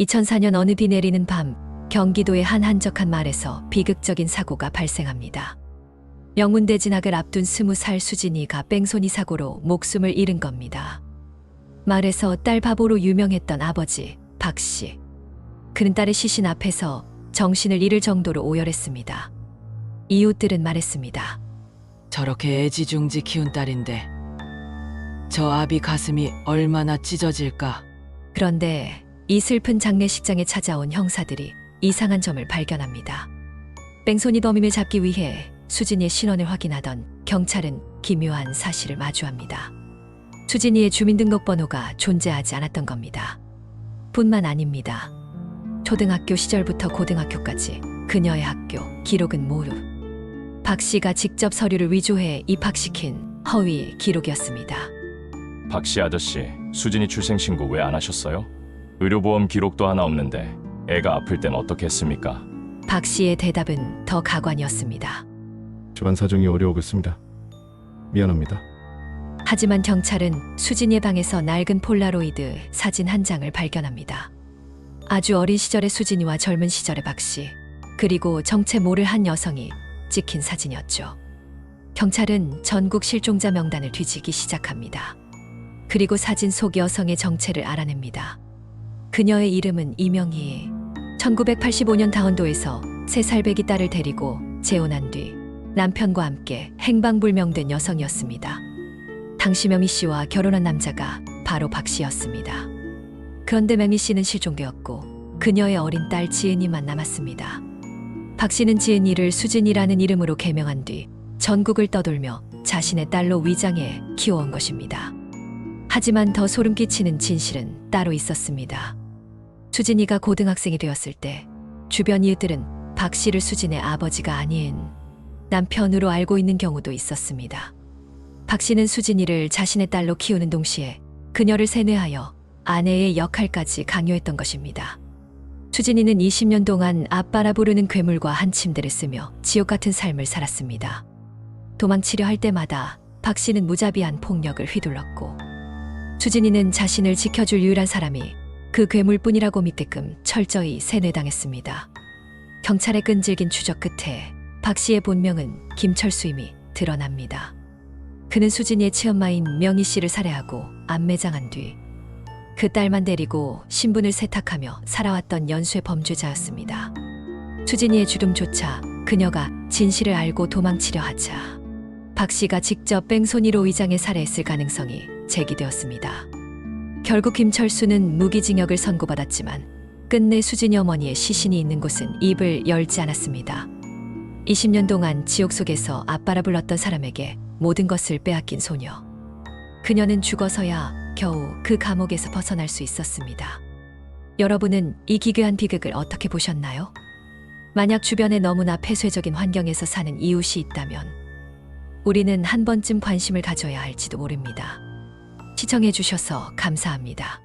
2004년 어느 비 내리는 밤 경기도의 한 한적한 마을에서 비극적인 사고가 발생합니다. 명문대 진학을 앞둔 스무 살 수진이가 뺑소니 사고로 목숨을 잃은 겁니다. 마을에서 딸 바보로 유명했던 아버지 박 씨. 그는 딸의 시신 앞에서 정신을 잃을 정도로 오열했습니다. 이웃들은 말했습니다. 저렇게 애지중지 키운 딸인데 저 아비 가슴이 얼마나 찢어질까? 그런데 이 슬픈 장례식장에 찾아온 형사들이 이상한 점을 발견합니다. 뺑소니 범인을 잡기 위해 수진이의 신원을 확인하던 경찰은 기묘한 사실을 마주합니다. 수진이의 주민등록번호가 존재하지 않았던 겁니다. 뿐만 아닙니다. 초등학교 시절부터 고등학교까지 그녀의 학교 기록은 모두 박 씨가 직접 서류를 위조해 입학시킨 허위 기록이었습니다. 박씨 아저씨, 수진이 출생신고 왜 안 하셨어요? 의료보험 기록도 하나 없는데 애가 아플 땐 어떻게 했습니까? 박 씨의 대답은 더 가관이었습니다. 집안 사정이 어려우겠습니다. 미안합니다. 하지만 경찰은 수진이의 방에서 낡은 폴라로이드 사진 한 장을 발견합니다. 아주 어린 시절의 수진이와 젊은 시절의 박 씨, 그리고 정체 모를 한 여성이 찍힌 사진이었죠. 경찰은 전국 실종자 명단을 뒤지기 시작합니다. 그리고 사진 속 여성의 정체를 알아냅니다. 그녀의 이름은 이명희. 1985년 다원도에서 세 살배기 딸을 데리고 재혼한 뒤 남편과 함께 행방불명된 여성이었습니다. 당시 명희 씨와 결혼한 남자가 바로 박 씨였습니다. 그런데 명희 씨는 실종되었고 그녀의 어린 딸 지은이만 남았습니다. 박 씨는 지은이를 수진이라는 이름으로 개명한 뒤 전국을 떠돌며 자신의 딸로 위장해 키워온 것입니다. 하지만 더 소름 끼치는 진실은 따로 있었습니다. 수진이가 고등학생이 되었을 때 주변 이웃들은 박 씨를 수진의 아버지가 아닌 남편으로 알고 있는 경우도 있었습니다. 박 씨는 수진이를 자신의 딸로 키우는 동시에 그녀를 세뇌하여 아내의 역할까지 강요했던 것입니다. 수진이는 20년 동안 아빠라 부르는 괴물과 한 침대를 쓰며 지옥 같은 삶을 살았습니다. 도망치려 할 때마다 박 씨는 무자비한 폭력을 휘둘렀고 수진이는 자신을 지켜줄 유일한 사람이 그 괴물뿐이라고 믿게끔 철저히 세뇌당했습니다. 경찰의 끈질긴 추적 끝에 박 씨의 본명은 김철수임이 드러납니다. 그는 수진이의 치엄마인 명희 씨를 살해하고 안매장한 뒤 그 딸만 데리고 신분을 세탁하며 살아왔던 연쇄 범죄자였습니다. 수진이의 죽음조차 그녀가 진실을 알고 도망치려 하자 박 씨가 직접 뺑소니로 위장해 살해했을 가능성이 제기되었습니다. 결국 김철수는 무기징역을 선고받았지만 끝내 수진이 어머니의 시신이 있는 곳은 입을 열지 않았습니다. 20년 동안 지옥 속에서 아빠라 불렀던 사람에게 모든 것을 빼앗긴 소녀. 그녀는 죽어서야 겨우 그 감옥에서 벗어날 수 있었습니다. 여러분은 이 기괴한 비극을 어떻게 보셨나요? 만약 주변에 너무나 폐쇄적인 환경에서 사는 이웃이 있다면 우리는 한 번쯤 관심을 가져야 할지도 모릅니다. 시청해주셔서 감사합니다.